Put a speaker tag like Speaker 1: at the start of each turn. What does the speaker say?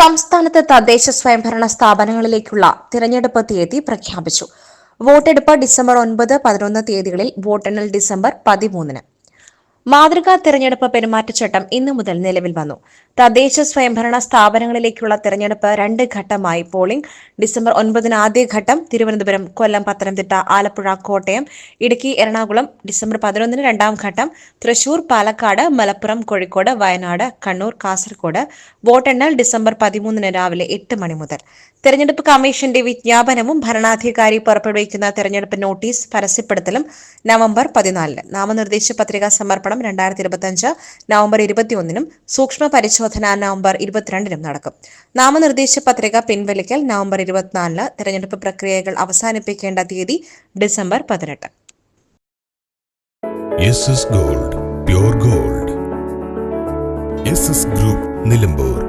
Speaker 1: സംസ്ഥാനത്ത് തദ്ദേശ സ്വയംഭരണ സ്ഥാപനങ്ങളിലേക്കുള്ള തിരഞ്ഞെടുപ്പ് തീയതി പ്രഖ്യാപിച്ചു വോട്ടെടുപ്പ് ഡിസംബർ ഒൻപത് പതിനൊന്ന് തീയതികളിൽ വോട്ടെണ്ണൽ ഡിസംബർ പതിമൂന്നിന് മാതൃകാ തെരഞ്ഞെടുപ്പ് പെരുമാറ്റച്ചട്ടം ഇന്നു മുതൽ നിലവിൽ വന്നു തദ്ദേശ സ്വയംഭരണ സ്ഥാപനങ്ങളിലേക്കുള്ള തെരഞ്ഞെടുപ്പ് രണ്ട് ഘട്ടമായി പോളിംഗ് ഡിസംബർ ഒൻപതിന് ആദ്യഘട്ടം തിരുവനന്തപുരം കൊല്ലം പത്തനംതിട്ട ആലപ്പുഴ കോട്ടയം ഇടുക്കി എറണാകുളം ഡിസംബർ പതിനൊന്നിന് രണ്ടാം ഘട്ടം തൃശൂർ പാലക്കാട് മലപ്പുറം കോഴിക്കോട് വയനാട് കണ്ണൂർ കാസർഗോഡ് വോട്ടെണ്ണൽ ഡിസംബർ പതിമൂന്നിന് രാവിലെ എട്ട് മണി മുതൽ തെരഞ്ഞെടുപ്പ് കമ്മീഷന്റെ വിജ്ഞാപനവും ഭരണാധികാരി പുറപ്പെടുവിക്കുന്ന തെരഞ്ഞെടുപ്പ് നോട്ടീസ് പരസ്യപ്പെടുത്തലും നവംബർ പതിനാലിന് നാമനിർദ്ദേശ പത്രിക സമർപ്പണം കർമ്മം രണ്ടായിരത്തി ഇരുപത്തി അഞ്ച് നവംബർ ഇരുപത്തിയൊന്നിനും സൂക്ഷ്മ പരിശോധന നവംബർ ഇരുപത്തിരണ്ടിനും നടക്കും നാമനിർദ്ദേശ പത്രിക പിൻവലിക്കൽ നവംബർ ഇരുപത്തിനാലിന് തെരഞ്ഞെടുപ്പ് പ്രക്രിയകൾ അവസാനിപ്പിക്കേണ്ട തീയതി ഡിസംബർ പതിനെട്ട് ഗോൾഡ് ഗോൾഡ് ഗ്രൂപ്പ് നിലമ്പൂർ